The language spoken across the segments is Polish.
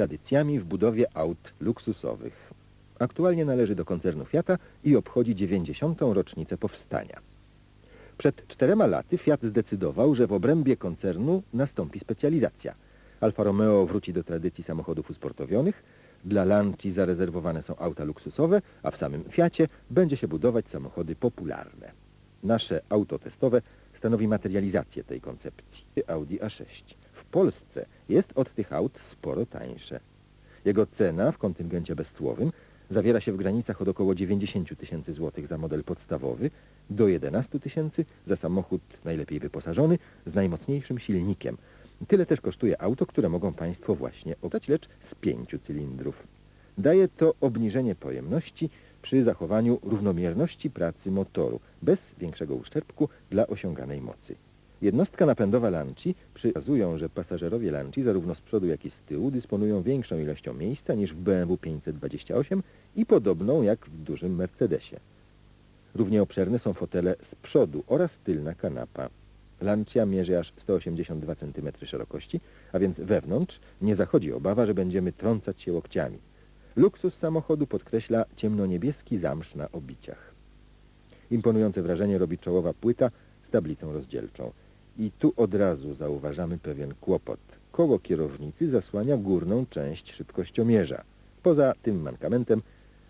tradycjami w budowie aut luksusowych. Aktualnie należy do koncernu Fiata i obchodzi 90. rocznicę powstania. Przed czterema laty Fiat zdecydował, że w obrębie koncernu nastąpi specjalizacja. Alfa Romeo wróci do tradycji samochodów usportowionych, dla Lanci zarezerwowane są auta luksusowe, a w samym Fiacie będzie się budować samochody popularne. Nasze auto testowe stanowi materializację tej koncepcji. Audi A6. Polsce jest od tych aut sporo tańsze. Jego cena w kontyngencie bezcłowym zawiera się w granicach od około 90 tysięcy złotych za model podstawowy do 11 tysięcy za samochód najlepiej wyposażony z najmocniejszym silnikiem. Tyle też kosztuje auto, które mogą Państwo właśnie oddać, lecz z pięciu cylindrów. Daje to obniżenie pojemności przy zachowaniu równomierności pracy motoru, bez większego uszczerbku dla osiąganej mocy. Jednostka napędowa Lanci przykazują, że pasażerowie Lanci zarówno z przodu, jak i z tyłu dysponują większą ilością miejsca niż w BMW 528 i podobną jak w dużym Mercedesie. Równie obszerne są fotele z przodu oraz tylna kanapa. Lancia mierzy aż 182 cm szerokości, a więc wewnątrz nie zachodzi obawa, że będziemy trącać się łokciami. Luksus samochodu podkreśla ciemnoniebieski zamsz na obiciach. Imponujące wrażenie robi czołowa płyta z tablicą rozdzielczą. I tu od razu zauważamy pewien kłopot. Koło kierownicy zasłania górną część szybkościomierza. Poza tym mankamentem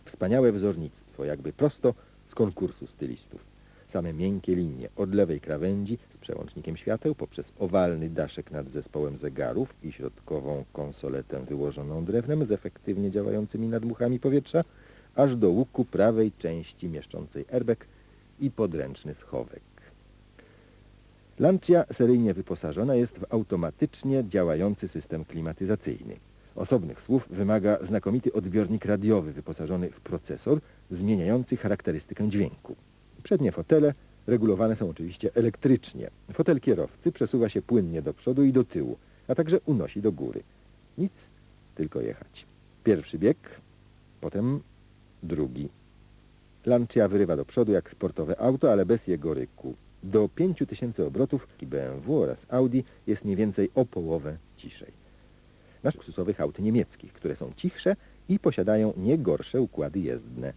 wspaniałe wzornictwo, jakby prosto z konkursu stylistów. Same miękkie linie od lewej krawędzi z przełącznikiem świateł poprzez owalny daszek nad zespołem zegarów i środkową konsoletę wyłożoną drewnem z efektywnie działającymi nadmuchami powietrza, aż do łuku prawej części mieszczącej airbag i podręczny schowek. Lancia seryjnie wyposażona jest w automatycznie działający system klimatyzacyjny. Osobnych słów wymaga znakomity odbiornik radiowy wyposażony w procesor zmieniający charakterystykę dźwięku. Przednie fotele regulowane są oczywiście elektrycznie. Fotel kierowcy przesuwa się płynnie do przodu i do tyłu, a także unosi do góry. Nic, tylko jechać. Pierwszy bieg, potem drugi. Lancia wyrywa do przodu jak sportowe auto, ale bez jego ryku. Do 5000 obrotów BMW oraz Audi jest mniej więcej o połowę ciszej. Masz luksusowych aut niemieckich, które są cichsze i posiadają nie gorsze układy jezdne.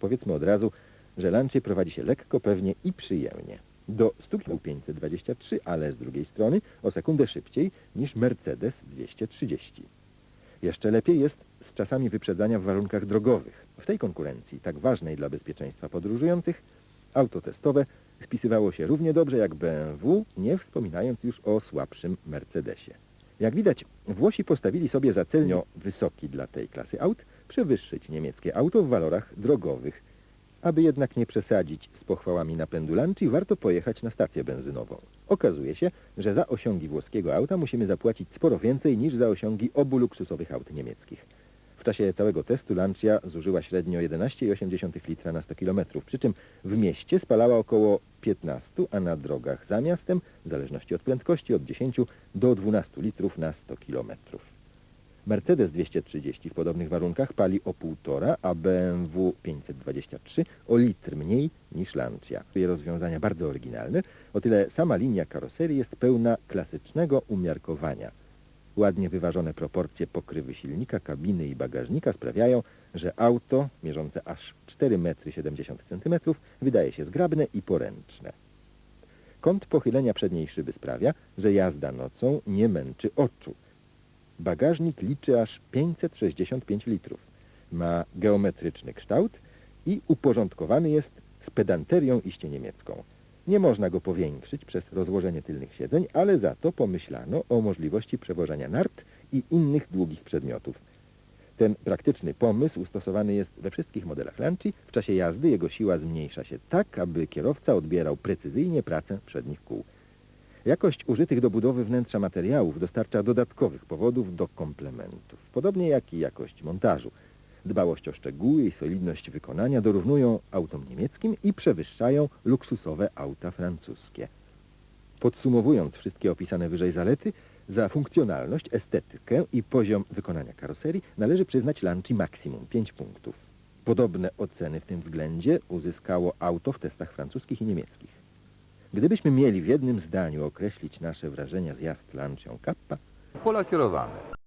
Powiedzmy od razu, że Lancia prowadzi się lekko, pewnie i przyjemnie. Do 100 km 523, ale z drugiej strony o sekundę szybciej niż Mercedes 230. Jeszcze lepiej jest z czasami wyprzedzania w warunkach drogowych. W tej konkurencji, tak ważnej dla bezpieczeństwa podróżujących, auto testowe spisywało się równie dobrze jak BMW, nie wspominając już o słabszym Mercedesie. Jak widać, Włosi postawili sobie za celnio wysoki dla tej klasy aut przewyższyć niemieckie auto w walorach drogowych. Aby jednak nie przesadzić z pochwałami napędu Lanci, warto pojechać na stację benzynową. Okazuje się, że za osiągi włoskiego auta musimy zapłacić sporo więcej niż za osiągi obu luksusowych aut niemieckich. W czasie całego testu Lancia zużyła średnio 11,8 litra na 100 km, przy czym w mieście spalała około 15, a na drogach za miastem, w zależności od prędkości, od 10 do 12 litrów na 100 km. Mercedes 230 w podobnych warunkach pali o 1,5, a BMW 523 o litr mniej niż Lancia. Rozwiązania bardzo oryginalne, o tyle sama linia karoserii jest pełna klasycznego umiarkowania. Ładnie wyważone proporcje pokrywy silnika, kabiny i bagażnika sprawiają, że auto, mierzące aż 4,70 m, wydaje się zgrabne i poręczne. Kąt pochylenia przedniej szyby sprawia, że jazda nocą nie męczy oczu. Bagażnik liczy aż 565 litrów. Ma geometryczny kształt i uporządkowany jest z pedanterią iście niemiecką. Nie można go powiększyć przez rozłożenie tylnych siedzeń, ale za to pomyślano o możliwości przewożenia nart i innych długich przedmiotów. Ten praktyczny pomysł stosowany jest we wszystkich modelach Lanci. W czasie jazdy jego siła zmniejsza się tak, aby kierowca odbierał precyzyjnie pracę przednich kół. Jakość użytych do budowy wnętrza materiałów dostarcza dodatkowych powodów do komplementów, podobnie jak i jakość montażu. Dbałość o szczegóły i solidność wykonania dorównują autom niemieckim i przewyższają luksusowe auta francuskie. Podsumowując wszystkie opisane wyżej zalety, za funkcjonalność, estetykę i poziom wykonania karoserii należy przyznać Lanci maksimum 5 punktów. Podobne oceny w tym względzie uzyskało auto w testach francuskich i niemieckich. Gdybyśmy mieli w jednym zdaniu określić nasze wrażenia z jazd Lancią Kappa, Polakierowane.